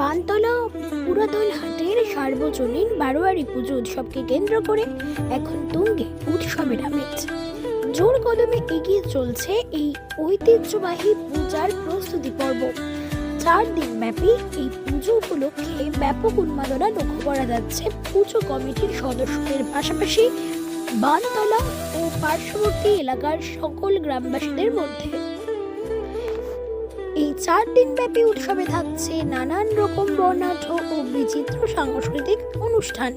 বানতলা পুরাতন হাটের সার্বজনীন বারোয়ারি পুজো উৎসবকে কেন্দ্র করে এখন তুঙ্গে উৎসবের আমেজ। জোর কদমে এগিয়ে চলছে এই ঐতিহ্যবাহী পূজার প্রস্তুতি পর্ব। চার দিন ব্যাপী এই পুজো উপলক্ষে ব্যাপক উন্মাদনা লক্ষ্য করা যাচ্ছে পুজো কমিটির সদস্যদের পাশাপাশি বানতলা ও পার্শ্ববর্তী এলাকার সকল গ্রামবাসীদের মধ্যে। চার দিন ব্যাপী উৎসবে থাকছে নানান রকম বর্ণাঢ্য ও বিচিত্র সাংস্কৃতিক অনুষ্ঠান।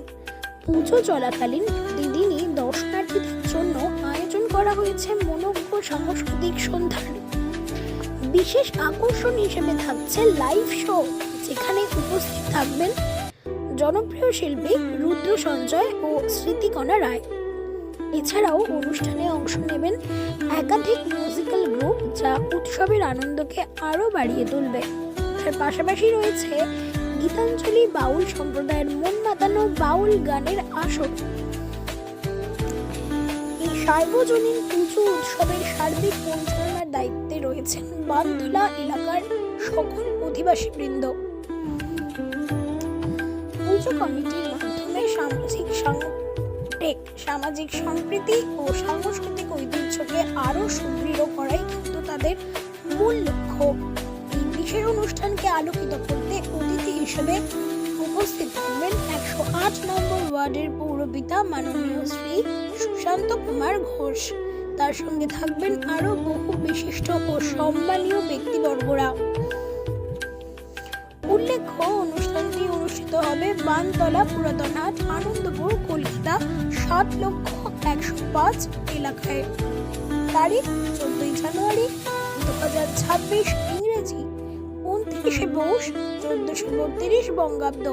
পুজো চলাকালীন প্রতিদিনই দর্শনার্থীদের জন্য আয়োজন করা হয়েছে মনোজ্ঞ সাংস্কৃতিক সন্ধ্যার। বিশেষ আকর্ষণ হিসেবে থাকছে লাইভ শো, যেখানে উপস্থিত থাকবেন জনপ্রিয় শিল্পী রুদ্র সঞ্জয় ও স্মৃতিকণা রায়। এছাড়াও অনুষ্ঠানে অংশ নেবেন একাধিক মিউজিক্যাল গ্রুপ যা উৎসবের আনন্দকে আরও বাড়িয়ে তুলবে। তার পাশাপাশি রয়েছে গীতাঞ্জলি বাউল সম্প্রদায়ের মন মাতানো বাউল গানের আসর। এই সার্বজনীন পুজো উৎসবের সার্বিক পরিচালনার দায়িত্বে রয়েছেন বানতলা এলাকার সকল অধিবাসী বৃন্দ পুজো কমিটির মাধ্যমে সামাজিক সং- এক সামাজিক সম্প্রীতি ও সাংস্কৃতিক ঐতিহ্যকে আরও সুদৃঢ় করাই কিন্তু তাদের মূল লক্ষ্য। এই বিশেষ অনুষ্ঠানকে আলোকিত করতে অতিথি হিসেবে উপস্থিত থাকবেন একশো আট নম্বর ওয়ার্ডের পৌরপিতা মাননীয় শ্রী সুশান্ত কুমার ঘোষ। তার সঙ্গে থাকবেন আরও বহু বিশিষ্ট ও সম্মানীয় ব্যক্তিবর্গরা। উল্লেখ্য অনুষ্ঠানটি অনুষ্ঠিত হবে বানতলা পুরাতন হাট, আনন্দপুর, কলকাতা, সাত লক্ষ একশো পাঁচ এলাকায়। তারিখ চোদ্দই জানুয়ারি দু হাজার ছাব্বিশ ইংরেজি, উনত্রিশে পৌষ, চোদ্দশো বত্রিশ বঙ্গাব্দ।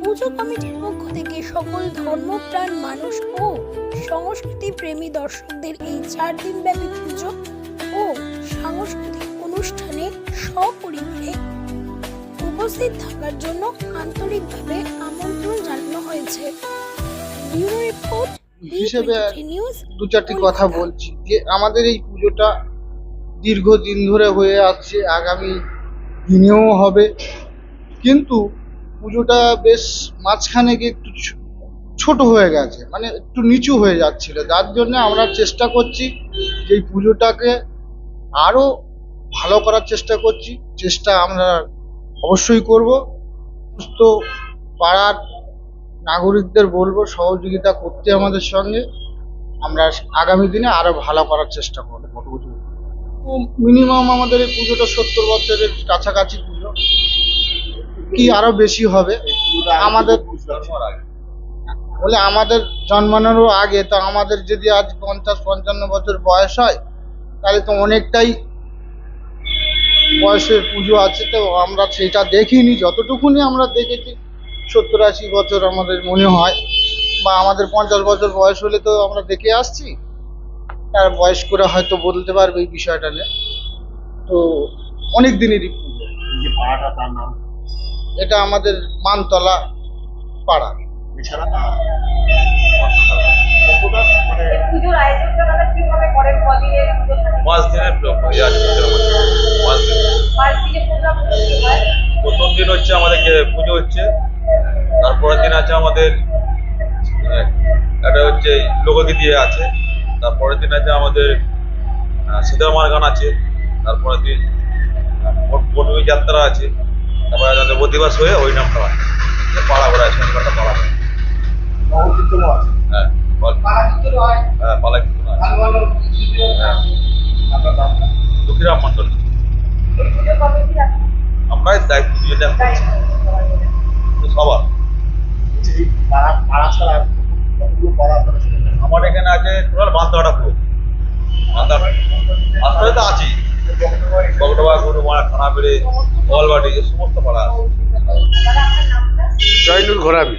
পুজো কমিটির পক্ষ থেকে সকল ধর্মপ্রাণ মানুষ ও সংস্কৃতি প্রেমী দর্শকদের এই চার দিন ব্যাপী পুজো ও সাংস্কৃতিক অনুষ্ঠানে সপরিবারে উপস্থিত থাকার জন্য আন্তরিকভাবে আমন্ত্রণ জানানো হয়েছে। ব্যুরো রিপোর্ট হিসেবে দু চারটি কথা বলছি যে আমাদের এই পুজোটা দীর্ঘদিন ধরে হয়ে আসছে আগামী দিনেও হবে। কিন্তু পুজোটা বেশ মাঝখানে গিয়ে একটু ছোট হয়ে গেছে মানে একটু নিচু হয়ে যাচ্ছিল। যার জন্য আমরা চেষ্টা করছি যে এই পুজোটাকে আরও ভালো করার চেষ্টা করছি। চেষ্টা আমরা অবশ্যই করব। সুস্থ পাড়ার নাগরিকদের বলব, সহযোগিতা করতে আমাদের সঙ্গে। আমরা আগামী দিনে আরও ভালো করার চেষ্টা করব। মিনিমাম আমাদের এই পুজোটা সত্তর বছরের কাছাকাছি পুজো। কি আরও বেশি হবে? আমাদের বলে আমাদের জন্মানোরও আগে, তো আমাদের যদি আজ পঞ্চাশ, পঞ্চান্ন বছর বয়স হয়, তাহলে তো অনেকটাই বয়সের পুজো আছে তো আমরা সেটা দেখিনি যতটুকুনি আমরা দেখেছি সত্তর আশি বছর আমাদের মনে হয় বা আমাদের পঞ্চাশ বছর বয়স হলে তো আমরা দেখে আসছি। আর বয়স্করা হয়তো বলতে পারবে এই বিষয়টা নিয়ে। তো অনেক দিনেরই পুজো। যে পাড়াটা তার নাম? এটা আমাদের মানতলা পাড়া। এছাড়া কতটা? প্রথম দিন হচ্ছে আমাদের পুজো হচ্ছে তারপরের দিন আছে আমাদের একটা হচ্ছে লোকগীতি আছে তারপরের দিন আছে আমাদের আহ, সীতারামার গান আছে তারপরের দিন বনবী যাত্রা আছে তারপরে অধিবাস হয়ে ওই নামটা হয় পাড়া ঘোরা আছে পাড়া আছে। হ্যাঁ। হ্যাঁ পালা আপনার নাম লক্ষ্মীরাম মন্ডল এই পুজো কমিটির আপনি আমরাই দায়িত্ব দায়িত্ব করছি সবার। শুনেন আমার এখানে আছে টোটাল বান্দোয়াটা পুরো। বান্দোয়াটা তো আছি বগডোবা গরুমারা খানাবেড়ে বলবাড়ি এই সমস্ত পাড়া ঘোরাবি।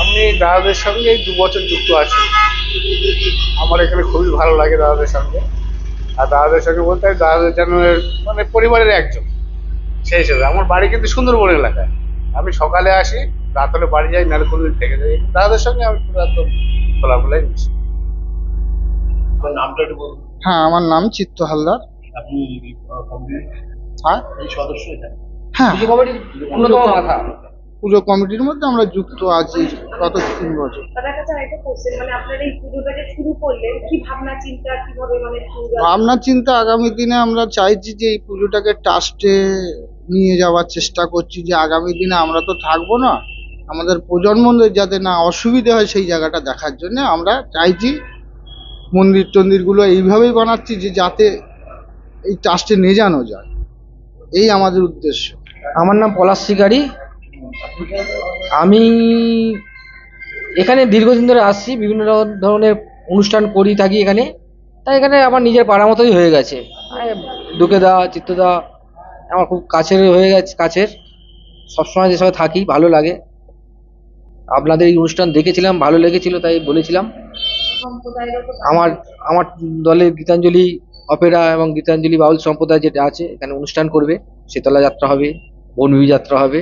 আমি দাদাদের সঙ্গে এই দু বছর যুক্ত আছি। আমার এখানে খুবই ভালো লাগে দাদাদের সঙ্গে। আর দাদাদের সঙ্গে বলতে হয় দাদাদের যেন মানে পরিবারের একজন। সেই হিসেবে। আমার বাড়ি কিন্তু সুন্দরবন এলাকায়। আমি সকালে আসি রাত হলে বাড়ি যাই নাহলে কোনোদিন থেকে যাই। দাদাদের সঙ্গে আমি পুরো একদম খোলাখোলাই মিশি। নামটা একটু বলুন। হ্যাঁ আমার নাম চিত্ত হালদার। আপনি হ্যাঁ সদস্য হ্যাঁ। মাথা। পুজো কমিটির মধ্যে আমরা যুক্ত আছি গত তিন বছর। মানে আপনারা এই পুজোটা যে শুরু করলেন কি ভাবনা চিন্তা কীভাবে মানে ভাবনা চিন্তা আগামী দিনে আমরা চাইছি যে এই পুজোটাকে ট্রাস্টে নিয়ে যাওয়ার চেষ্টা করছি যে আগামী দিনে আমরা তো থাকব না। আমাদের প্রজন্মদের যাতে না অসুবিধে হয় সেই জায়গাটা দেখার জন্য আমরা চাইছি মন্দির টন্দিরগুলো এইভাবেই বানাচ্ছি যে যাতে এই ট্রাস্টে নিয়ে যানো যায়। এই আমাদের উদ্দেশ্য। আমার নাম পলাশ শিকারি। আমি এখানে দীর্ঘদিন ধরে আসছি বিভিন্ন ধরনের অনুষ্ঠান করি থাকি এখানে। তাই এখানে আমার নিজের পাড়া মতোই হয়ে গেছে। দুকেদা চিত্তদা আমার খুব কাছের হয়ে গেছে কাছের। সবসময় যে সঙ্গে থাকি ভালো লাগে। আপনাদের এই অনুষ্ঠান দেখেছিলাম ভালো লেগেছিল তাই বলেছিলাম। আমার আমার দলের গীতাঞ্জলি অপেরা এবং গীতাঞ্জলি বাউল সম্প্রদায় যেটা আছে এখানে অনুষ্ঠান করবে। শীতলা যাত্রা হবে বনবিবি যাত্রা হবে।